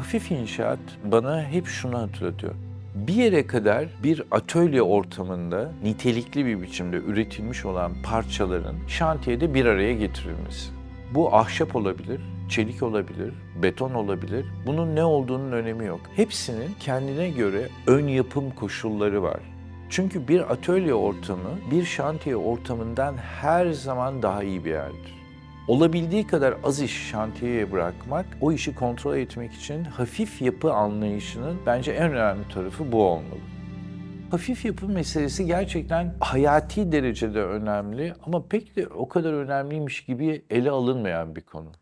Hafif inşaat bana hep şunu hatırlatıyor. Bir yere kadar bir atölye ortamında nitelikli bir biçimde üretilmiş olan parçaların şantiyede bir araya getirilmesi. Bu ahşap olabilir, çelik olabilir, beton olabilir. Bunun ne olduğunun önemi yok. Hepsinin kendine göre ön yapım koşulları var. Çünkü bir atölye ortamı bir şantiye ortamından her zaman daha iyi bir yerdir. Olabildiği kadar az iş şantiyeye bırakmak, o işi kontrol etmek için hafif yapı anlayışının bence en önemli tarafı bu olmalı. Hafif yapı meselesi gerçekten hayati derecede önemli ama pek de o kadar önemliymiş gibi ele alınmayan bir konu.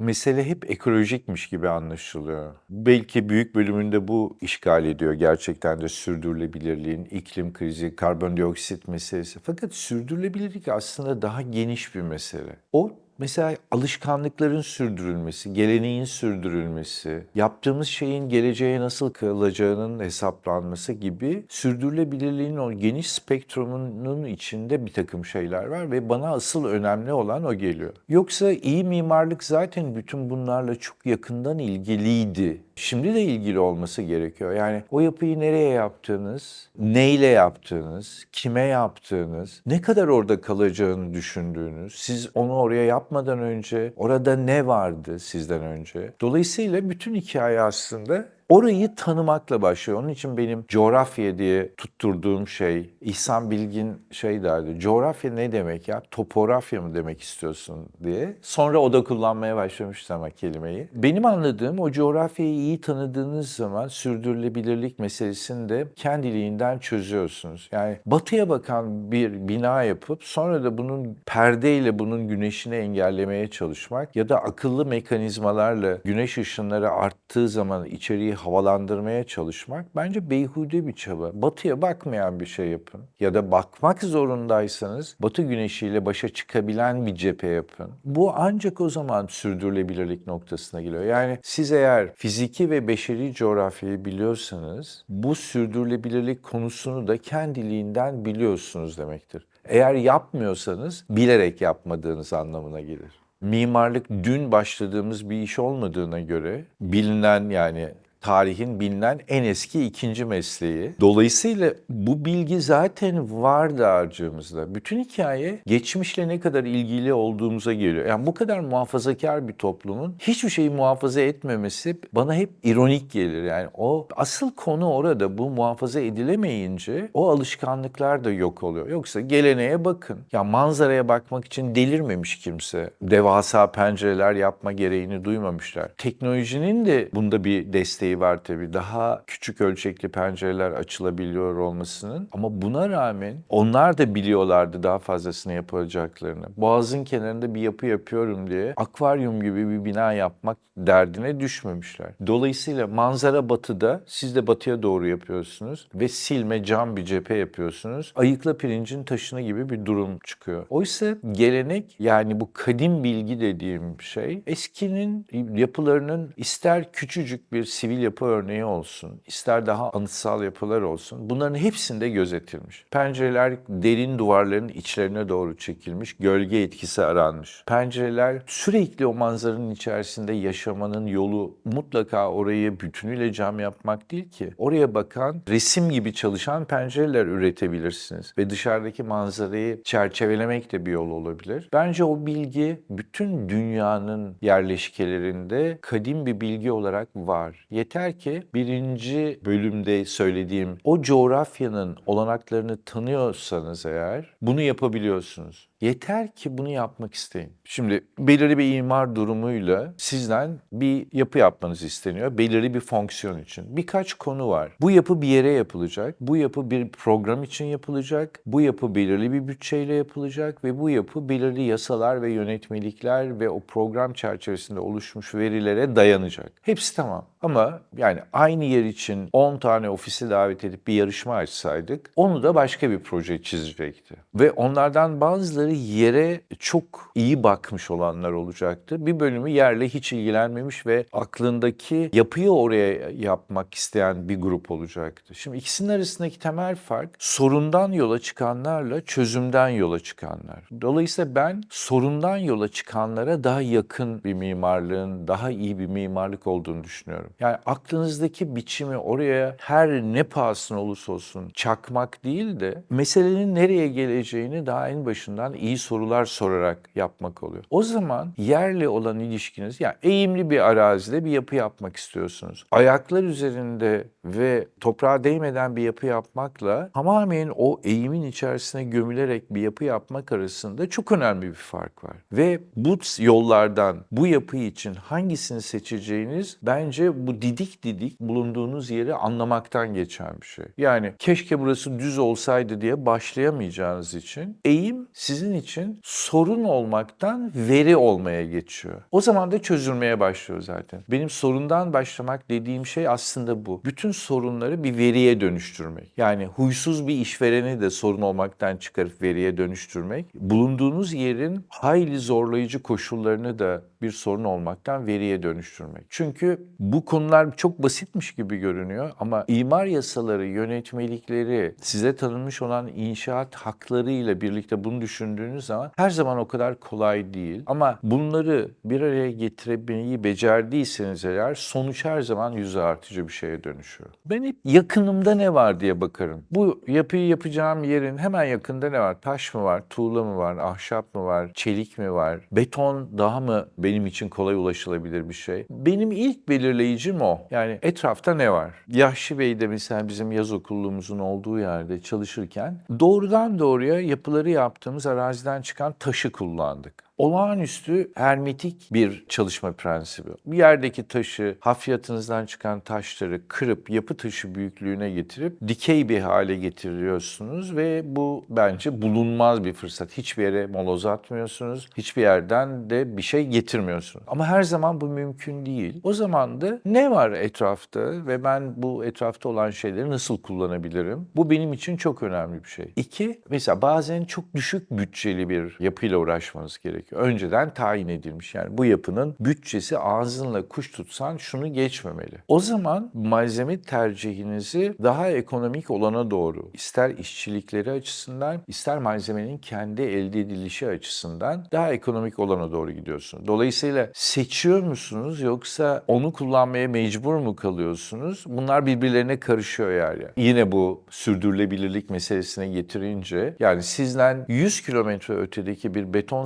Mesele hep ekolojikmiş gibi anlaşılıyor. Belki büyük bölümünde bu işgal ediyor gerçekten de sürdürülebilirliğin, iklim krizi, karbondioksit meselesi. Fakat sürdürülebilirlik aslında daha geniş bir mesele. O Mesela alışkanlıkların sürdürülmesi, geleneğin sürdürülmesi, yaptığımız şeyin geleceğe nasıl kalacağının hesaplanması gibi sürdürülebilirliğin o geniş spektrumunun içinde bir takım şeyler var ve bana asıl önemli olan o geliyor. Yoksa iyi mimarlık zaten bütün bunlarla çok yakından ilgiliydi. Şimdi de ilgili olması gerekiyor. Yani o yapıyı nereye yaptığınız, neyle yaptığınız, kime yaptığınız, ne kadar orada kalacağını düşündüğünüz, siz onu oraya yapmadan önce orada ne vardı sizden önce. Dolayısıyla bütün hikaye aslında orayı tanımakla başlıyor. Onun için benim coğrafya diye tutturduğum şey, İhsan Bilgin şey derdi, coğrafya ne demek ya, topografya mı demek istiyorsun diye. Sonra o da kullanmaya başlamıştı ama kelimeyi. Benim anladığım o coğrafyayı iyi tanıdığınız zaman sürdürülebilirlik meselesini de kendiliğinden çözüyorsunuz. Yani batıya bakan bir bina yapıp sonra da bunun perdeyle bunun güneşini engellemeye çalışmak ya da akıllı mekanizmalarla güneş ışınları arttığı zaman içeriği havalandırmaya çalışmak bence beyhude bir çaba. Batıya bakmayan bir şey yapın. Ya da bakmak zorundaysanız batı güneşiyle başa çıkabilen bir cephe yapın. Bu ancak o zaman sürdürülebilirlik noktasına geliyor. Yani siz eğer fiziki ve beşeri coğrafyayı biliyorsanız bu sürdürülebilirlik konusunu da kendiliğinden biliyorsunuz demektir. Eğer yapmıyorsanız bilerek yapmadığınız anlamına gelir. Mimarlık dün başladığımız bir iş olmadığına göre bilinen yani tarihin bilinen en eski ikinci mesleği. Dolayısıyla bu bilgi zaten var dağarcığımızda. Bütün hikaye geçmişle ne kadar ilgili olduğumuza geliyor. Yani bu kadar muhafazakar bir toplumun hiçbir şeyi muhafaza etmemesi bana hep ironik gelir. Yani o asıl konu orada bu muhafaza edilemeyince o alışkanlıklar da yok oluyor. Yoksa geleneğe bakın. Ya manzaraya bakmak için delirmemiş kimse. Devasa pencereler yapma gereğini duymamışlar. Teknolojinin de bunda bir desteği var tabii. Daha küçük ölçekli pencereler açılabiliyor olmasının. Ama buna rağmen onlar da biliyorlardı daha fazlasını yapacaklarını. Boğazın kenarında bir yapı yapıyorum diye akvaryum gibi bir bina yapmak derdine düşmemişler. Dolayısıyla manzara batıda, siz de batıya doğru yapıyorsunuz ve silme cam bir cephe yapıyorsunuz. Ayıkla pirincin taşını gibi bir durum çıkıyor. Oysa gelenek yani bu kadim bilgi dediğim şey eskinin yapılarının ister küçücük bir sivil yapı örneği olsun, ister daha anıtsal yapılar olsun bunların hepsinde gözetilmiş. Pencereler derin duvarların içlerine doğru çekilmiş, gölge etkisi aranmış. Pencereler sürekli o manzaranın içerisinde yaşamanın yolu mutlaka orayı bütünüyle cam yapmak değil ki. Oraya bakan, resim gibi çalışan pencereler üretebilirsiniz ve dışarıdaki manzarayı çerçevelemek de bir yol olabilir. Bence o bilgi bütün dünyanın yerleşkelerinde kadim bir bilgi olarak var. Yeter ki birinci bölümde söylediğim o coğrafyanın olanaklarını tanıyorsanız eğer bunu yapabiliyorsunuz. Yeter ki bunu yapmak isteyin. Şimdi belirli bir imar durumuyla sizden bir yapı yapmanız isteniyor. Belirli bir fonksiyon için. Birkaç konu var. Bu yapı bir yere yapılacak. Bu yapı bir program için yapılacak. Bu yapı belirli bir bütçeyle yapılacak ve bu yapı belirli yasalar ve yönetmelikler ve o program çerçevesinde oluşmuş verilere dayanacak. Hepsi tamam. Ama yani aynı yer için 10 tane ofisi davet edip bir yarışma açsaydık onu da başka bir proje çizecekti. Ve onlardan bazıları yere çok iyi bakmış olanlar olacaktı. Bir bölümü yerle hiç ilgilenmemiş ve aklındaki yapıyı oraya yapmak isteyen bir grup olacaktı. Şimdi ikisinin arasındaki temel fark sorundan yola çıkanlarla çözümden yola çıkanlar. Dolayısıyla ben sorundan yola çıkanlara daha yakın bir mimarlığın, daha iyi bir mimarlık olduğunu düşünüyorum. Yani aklınızdaki biçimi oraya her ne pahasına olursa olsun çakmak değil de meselenin nereye geleceğini daha en başından iyi sorular sorarak yapmak oluyor. O zaman yerle olan ilişkiniz, yani eğimli bir arazide bir yapı yapmak istiyorsunuz. Ayaklar üzerinde ve toprağa değmeden bir yapı yapmakla tamamen o eğimin içerisine gömülerek bir yapı yapmak arasında çok önemli bir fark var. Ve bu yollardan bu yapı için hangisini seçeceğiniz bence bu didik didik bulunduğunuz yeri anlamaktan geçen bir şey. Yani keşke burası düz olsaydı diye başlayamayacağınız için eğim sizin için sorun olmaktan veri olmaya geçiyor. O zaman da çözülmeye başlıyor zaten. Benim sorundan başlamak dediğim şey aslında bu. Bütün sorunları bir veriye dönüştürmek. Yani huysuz bir işvereni de sorun olmaktan çıkarıp veriye dönüştürmek. Bulunduğunuz yerin hayli zorlayıcı koşullarını da bir sorun olmaktan veriye dönüştürmek. Çünkü bu konular çok basitmiş gibi görünüyor ama imar yasaları, yönetmelikleri, size tanınmış olan inşaat haklarıyla birlikte bunu düşündüğünüz zaman her zaman o kadar kolay değil. Ama bunları bir araya getirebilmeyi becerdiyseniz eğer sonuç her zaman yüzü artıcı bir şeye dönüşüyor. Ben hep yakınımda ne var diye bakarım. Bu yapıyı yapacağım yerin hemen yakında ne var? Taş mı var, tuğla mı var, ahşap mı var, çelik mi var? Beton daha mı benim için kolay ulaşılabilir bir şey? Benim ilk belirleyicim o. Yani etrafta ne var? Yahşi Bey'de mesela bizim yaz okulluğumuzun olduğu yerde çalışırken doğrudan doğruya yapıları yaptığımız araziden çıkan taşı kullandık olağanüstü hermetik bir çalışma prensibi. Bir yerdeki taşı, hafriyatınızdan çıkan taşları kırıp yapı taşı büyüklüğüne getirip dikey bir hale getiriyorsunuz ve bu bence bulunmaz bir fırsat. Hiçbir yere moloz atmıyorsunuz, hiçbir yerden de bir şey getirmiyorsunuz. Ama her zaman bu mümkün değil. O zaman da ne var etrafta ve ben bu etrafta olan şeyleri nasıl kullanabilirim? Bu benim için çok önemli bir şey. İki, mesela bazen çok düşük bütçeli bir yapıyla uğraşmanız gerekiyor önceden tayin edilmiş. Yani bu yapının bütçesi ağzınla kuş tutsan şunu geçmemeli. O zaman malzeme tercihinizi daha ekonomik olana doğru ister işçilikleri açısından ister malzemenin kendi elde edilişi açısından daha ekonomik olana doğru gidiyorsunuz. Dolayısıyla seçiyor musunuz yoksa onu kullanmaya mecbur mu kalıyorsunuz? Bunlar birbirlerine karışıyor yer. Yine bu sürdürülebilirlik meselesine getirince yani sizden 100 kilometre ötedeki bir beton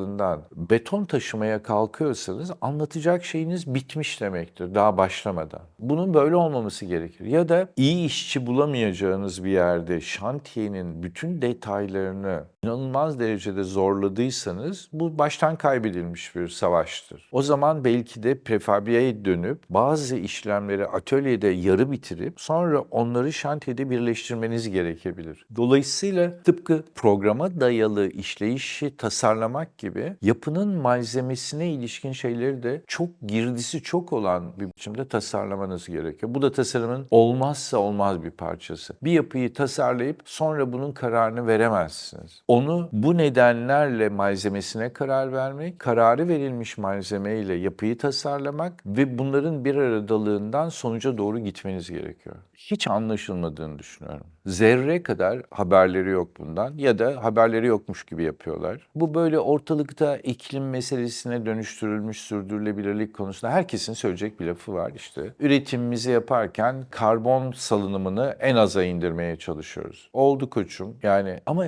santralından beton taşımaya kalkıyorsanız anlatacak şeyiniz bitmiş demektir daha başlamadan. Bunun böyle olmaması gerekir. Ya da iyi işçi bulamayacağınız bir yerde şantiyenin bütün detaylarını inanılmaz derecede zorladıysanız bu baştan kaybedilmiş bir savaştır. O zaman belki de prefabriyeye dönüp bazı işlemleri atölyede yarı bitirip sonra onları şantiyede birleştirmeniz gerekebilir. Dolayısıyla tıpkı programa dayalı işleyişi tasarlamak gibi yapının malzemesine ilişkin şeyleri de çok girdisi çok olan bir biçimde tasarlamanız gerekiyor. Bu da tasarımın olmazsa olmaz bir parçası. Bir yapıyı tasarlayıp sonra bunun kararını veremezsiniz. Onu bu nedenlerle malzemesine karar vermek, kararı verilmiş malzemeyle yapıyı tasarlamak ve bunların bir aradalığından sonuca doğru gitmeniz gerekiyor. Hiç anlaşılmadığını düşünüyorum. Zerre kadar haberleri yok bundan ya da haberleri yokmuş gibi yapıyorlar. Bu böyle ortalıkta iklim meselesine dönüştürülmüş sürdürülebilirlik konusunda herkesin söyleyecek bir lafı var işte. Üretimimizi yaparken karbon salınımını en aza indirmeye çalışıyoruz. Oldu koçum yani ama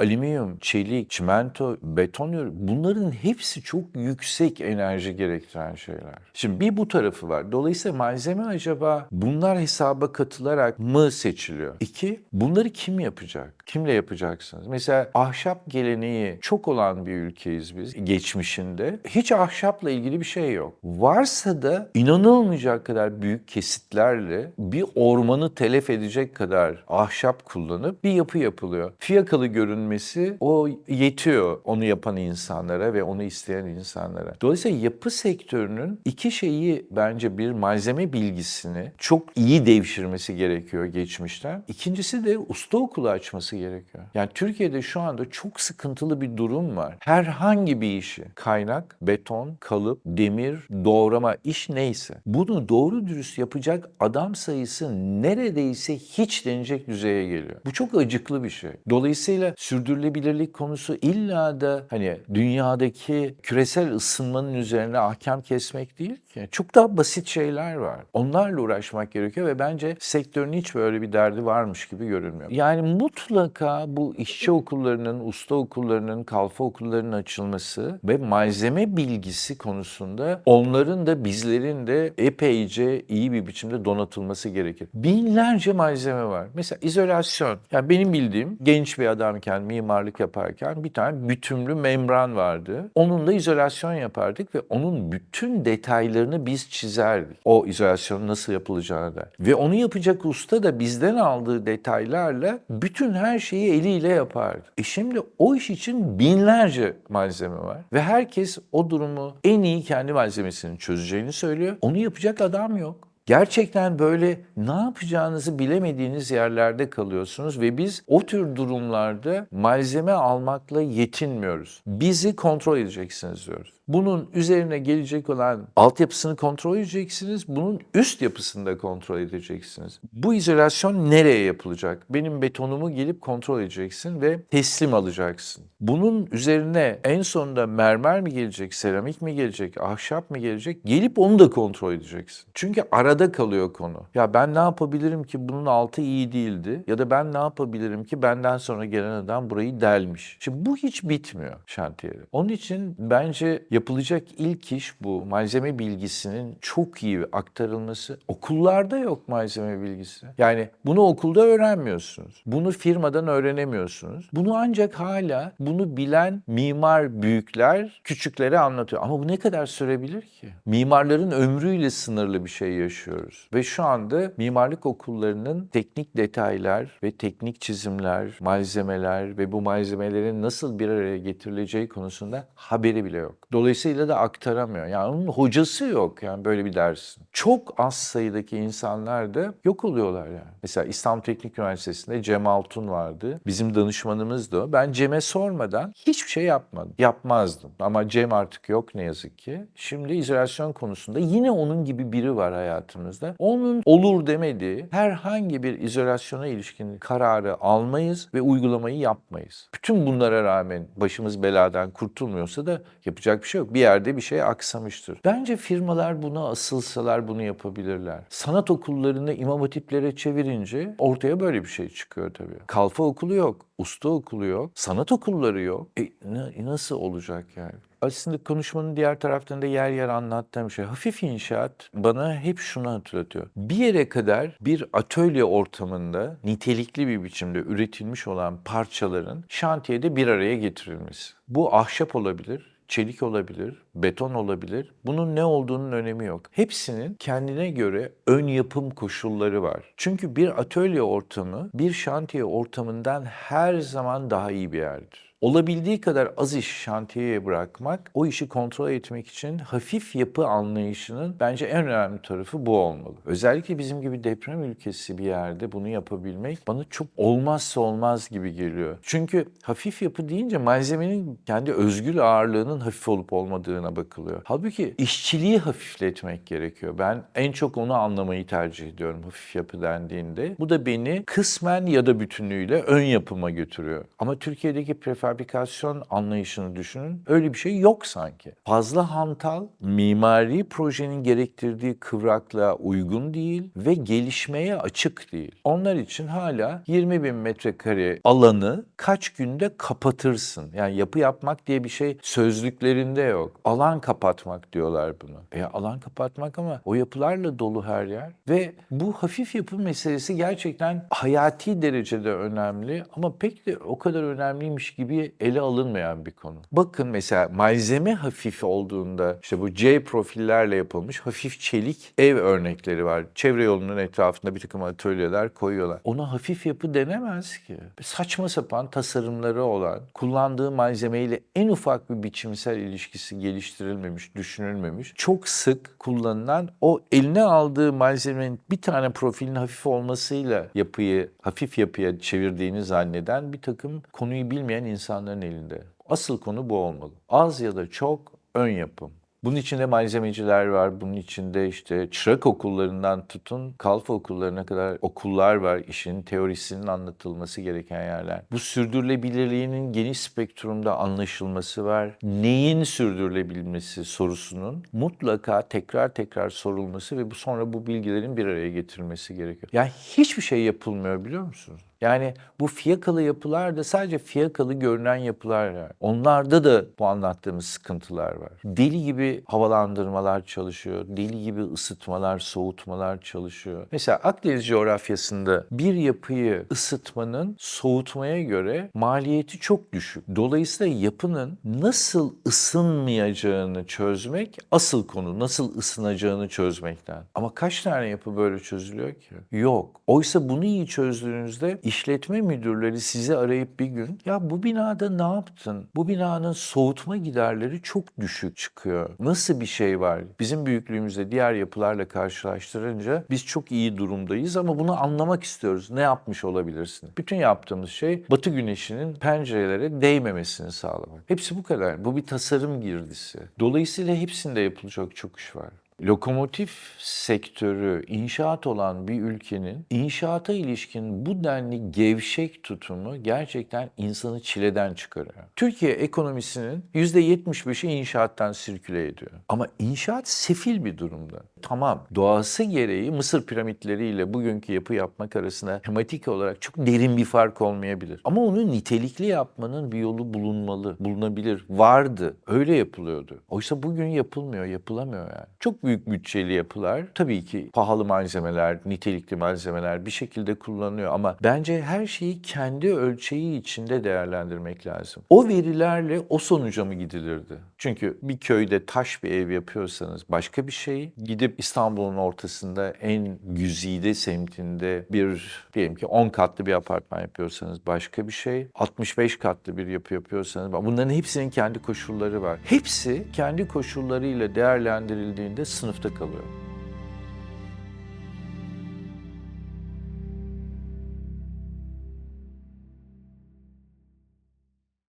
alüminyum, çelik, çimento, beton bunların hepsi çok yüksek enerji gerektiren şeyler. Şimdi bir bu tarafı var. Dolayısıyla malzeme acaba bunlar hesaba katılarak mı seçiliyor? İki, bunları kim yapacak? Kimle yapacaksınız? Mesela ahşap geleneği çok olan bir ülkeyiz biz geçmişinde. Hiç ahşapla ilgili bir şey yok. Varsa da inanılmayacak kadar büyük kesitlerle bir ormanı telef edecek kadar ahşap kullanıp bir yapı yapılıyor. Fiyakalı görünmesi o yetiyor onu yapan insanlara ve onu isteyen insanlara. Dolayısıyla yapı sektörünün iki şeyi bence bir malzeme bilgisini çok iyi devşirmesi gerekiyor geçmişten. İkincisi de usta okulu açması gerekiyor. Yani Türkiye'de şu anda çok sıkıntılı bir durum var. Herhangi bir işi, kaynak, beton, kalıp, demir, doğrama iş neyse bunu doğru dürüst yapacak adam sayısı neredeyse hiç denecek düzeye geliyor. Bu çok acıklı bir şey. Dolayısıyla sürdürülebilirlik konusu illa da hani dünyadaki küresel ısınmanın üzerine ahkam kesmek değil ki. Çok daha basit şeyler var. Onlarla uğraşmak gerekiyor ve bence sektörün hiç böyle bir derdi varmış gibi görünmüyor. Yani mutlaka bu işçi okullarının, usta okullarının, kalfa okullarının açılması ve malzeme bilgisi konusunda onların da bizlerin de epeyce iyi bir biçimde donatılması gerekir. Binlerce malzeme var. Mesela izolasyon. Yani benim bildiğim genç bir adamken, mimarlık yaparken bir tane bütünlü membran vardı. Onunla izolasyon yapardık ve onun bütün detaylarını biz çizerdik. O izolasyonun nasıl yapılacağını da. Ve onu yapacak usta da bizden aldığı detaylarla bütün her şeyi eliyle yapardı. E şimdi o iş için binlerce malzeme var. Ve herkes o durumu en iyi kendi malzemesini çözeceğini söylüyor. Onu yapacak adam yok. Gerçekten böyle ne yapacağınızı bilemediğiniz yerlerde kalıyorsunuz ve biz o tür durumlarda malzeme almakla yetinmiyoruz. Bizi kontrol edeceksiniz diyoruz. Bunun üzerine gelecek olan altyapısını kontrol edeceksiniz. Bunun üst yapısını da kontrol edeceksiniz. Bu izolasyon nereye yapılacak? Benim betonumu gelip kontrol edeceksin ve teslim alacaksın. Bunun üzerine en sonunda mermer mi gelecek, seramik mi gelecek, ahşap mı gelecek? Gelip onu da kontrol edeceksin. Çünkü arada kalıyor konu. Ya ben ne yapabilirim ki bunun altı iyi değildi? Ya da ben ne yapabilirim ki benden sonra gelen adam burayı delmiş? Şimdi bu hiç bitmiyor şantiyede. Onun için bence yapılacak ilk iş bu. Malzeme bilgisinin çok iyi aktarılması. Okullarda yok malzeme bilgisi. Yani bunu okulda öğrenmiyorsunuz. Bunu firmadan öğrenemiyorsunuz. Bunu ancak hala bunu bilen mimar büyükler küçüklere anlatıyor. Ama bu ne kadar sürebilir ki? Mimarların ömrüyle sınırlı bir şey yaşıyoruz. Ve şu anda mimarlık okullarının teknik detaylar ve teknik çizimler, malzemeler ve bu malzemelerin nasıl bir araya getirileceği konusunda haberi bile yok. Dolayısıyla da aktaramıyor. Yani onun hocası yok yani böyle bir dersin. Çok az sayıdaki insanlar da yok oluyorlar yani. Mesela İstanbul Teknik Üniversitesi'nde Cem Altun vardı. Bizim danışmanımızdı o. Ben Cem'e sormadan hiçbir şey yapmadım. Yapmazdım. Ama Cem artık yok ne yazık ki. Şimdi izolasyon konusunda yine onun gibi biri var hayatımızda. Onun olur demediği herhangi bir izolasyona ilişkin kararı almayız ve uygulamayı yapmayız. Bütün bunlara rağmen başımız beladan kurtulmuyorsa da yapacak bir şey yok. Bir yerde bir şey aksamıştır. Bence firmalar buna asılsalar bunu yapabilirler. Sanat okullarını imam hatiplere çevirince ortaya böyle bir şey çıkıyor tabii. Kalfa okulu yok, usta okulu yok, sanat okulları yok. E, na- nasıl olacak yani? Aslında konuşmanın diğer taraflarında yer yer anlattığım şey hafif inşaat bana hep şunu hatırlatıyor. Bir yere kadar bir atölye ortamında nitelikli bir biçimde üretilmiş olan parçaların şantiyede bir araya getirilmesi. Bu ahşap olabilir, çelik olabilir, beton olabilir. Bunun ne olduğunun önemi yok. Hepsinin kendine göre ön yapım koşulları var. Çünkü bir atölye ortamı bir şantiye ortamından her zaman daha iyi bir yerdir. Olabildiği kadar az iş şantiyeye bırakmak, o işi kontrol etmek için hafif yapı anlayışının bence en önemli tarafı bu olmalı. Özellikle bizim gibi deprem ülkesi bir yerde bunu yapabilmek bana çok olmazsa olmaz gibi geliyor. Çünkü hafif yapı deyince malzemenin kendi özgül ağırlığının hafif olup olmadığına bakılıyor. Halbuki işçiliği hafifletmek gerekiyor. Ben en çok onu anlamayı tercih ediyorum hafif yapı dendiğinde. Bu da beni kısmen ya da bütünlüğüyle ön yapıma götürüyor. Ama Türkiye'deki prefer prefabrikasyon anlayışını düşünün. Öyle bir şey yok sanki. Fazla hantal, mimari projenin gerektirdiği kıvraklığa uygun değil ve gelişmeye açık değil. Onlar için hala 20 bin metrekare alanı kaç günde kapatırsın. Yani yapı yapmak diye bir şey sözlüklerinde yok. Alan kapatmak diyorlar bunu. E alan kapatmak ama o yapılarla dolu her yer. Ve bu hafif yapı meselesi gerçekten hayati derecede önemli ama pek de o kadar önemliymiş gibi ele alınmayan bir konu. Bakın mesela malzeme hafif olduğunda işte bu C profillerle yapılmış hafif çelik ev örnekleri var. Çevre yolunun etrafında bir takım atölyeler koyuyorlar. Ona hafif yapı denemez ki. Saçma sapan tasarımları olan, kullandığı malzemeyle en ufak bir biçimsel ilişkisi geliştirilmemiş, düşünülmemiş, çok sık kullanılan o eline aldığı malzemenin bir tane profilin hafif olmasıyla yapıyı hafif yapıya çevirdiğini zanneden bir takım konuyu bilmeyen insanların elinde. Asıl konu bu olmalı. Az ya da çok ön yapım. Bunun içinde malzemeciler var, bunun içinde işte çırak okullarından tutun kalfa okullarına kadar okullar var. İşin teorisinin anlatılması gereken yerler. Bu sürdürülebilirliğinin geniş spektrumda anlaşılması var. Neyin sürdürülebilmesi sorusunun mutlaka tekrar tekrar sorulması ve bu sonra bu bilgilerin bir araya getirilmesi gerekiyor. Yani hiçbir şey yapılmıyor biliyor musunuz? Yani bu fiyakalı yapılar da sadece fiyakalı görünen yapılar var. Onlarda da bu anlattığımız sıkıntılar var. Deli gibi havalandırmalar çalışıyor. Deli gibi ısıtmalar, soğutmalar çalışıyor. Mesela Akdeniz coğrafyasında bir yapıyı ısıtmanın soğutmaya göre maliyeti çok düşük. Dolayısıyla yapının nasıl ısınmayacağını çözmek asıl konu. Nasıl ısınacağını çözmekten. Ama kaç tane yapı böyle çözülüyor ki? Yok. Oysa bunu iyi çözdüğünüzde işletme müdürleri sizi arayıp bir gün ya bu binada ne yaptın? Bu binanın soğutma giderleri çok düşük çıkıyor. Nasıl bir şey var? Bizim büyüklüğümüzde diğer yapılarla karşılaştırınca biz çok iyi durumdayız ama bunu anlamak istiyoruz. Ne yapmış olabilirsin? Bütün yaptığımız şey batı güneşinin pencerelere değmemesini sağlamak. Hepsi bu kadar. Bu bir tasarım girdisi. Dolayısıyla hepsinde yapılacak çok iş var. Lokomotif sektörü inşaat olan bir ülkenin inşaata ilişkin bu denli gevşek tutumu gerçekten insanı çileden çıkarıyor. Türkiye ekonomisinin %75'i inşaattan sirküle ediyor. Ama inşaat sefil bir durumda. Tamam doğası gereği Mısır piramitleriyle bugünkü yapı yapmak arasında tematik olarak çok derin bir fark olmayabilir. Ama onu nitelikli yapmanın bir yolu bulunmalı, bulunabilir. Vardı, öyle yapılıyordu. Oysa bugün yapılmıyor, yapılamıyor yani. Çok büyük bütçeli yapılar tabii ki pahalı malzemeler, nitelikli malzemeler bir şekilde kullanılıyor ama bence her şeyi kendi ölçeği içinde değerlendirmek lazım. O verilerle o sonuca mı gidilirdi? Çünkü bir köyde taş bir ev yapıyorsanız başka bir şey, gidip İstanbul'un ortasında en güzide semtinde bir diyelim ki 10 katlı bir apartman yapıyorsanız başka bir şey, 65 katlı bir yapı yapıyorsanız bunların hepsinin kendi koşulları var. Hepsi kendi koşullarıyla değerlendirildiğinde sınıfta kalıyor.